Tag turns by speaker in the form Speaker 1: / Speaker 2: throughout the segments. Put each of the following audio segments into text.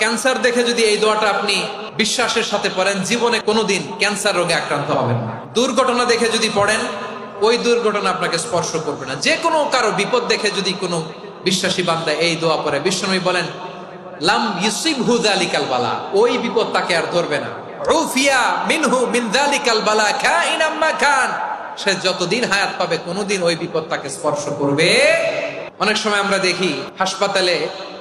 Speaker 1: Cancer দেখে যদি এই দোয়াটা আপনি বিশ্বাসের সাথে পড়েন, জীবনে কোনোদিন ক্যান্সার রোগে আক্রান্ত হবেন না। দুর্ঘটনা দেখে যদি পড়েন, ওই দুর্ঘটনা আপনাকে স্পর্শ করবে না। যে কোনো কারও বিপদ দেখে যদি কোনো বিশ্বাসী বান্দা এই দোয়া পড়ে, বিশ্বনবী বলেন, লাম ইউসিব হুদালিকাল বালা ওই বিপদ তাকে আর ধরবে না। রুফিয়া মিনহু মিন যালিকাল বালা কাইনাম মা খান সে যতদিন হায়াত পাবে, কোনোদিন ওই বিপদ তাকে স্পর্শ করবে। অনেক সময় আমরা দেখি, হাসপাতালে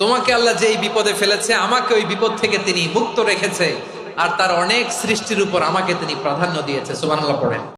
Speaker 1: তোমাকে আল্লাহ যে এই বিপদে ফেলেছে, আমাকে ওই বিপদ থেকে তিনি মুক্ত রেখেছে, আর তার অনেক সৃষ্টির উপর আমাকে তিনি প্রাধান্য দিয়েছে। সুবহানাল্লাহ পড়েন।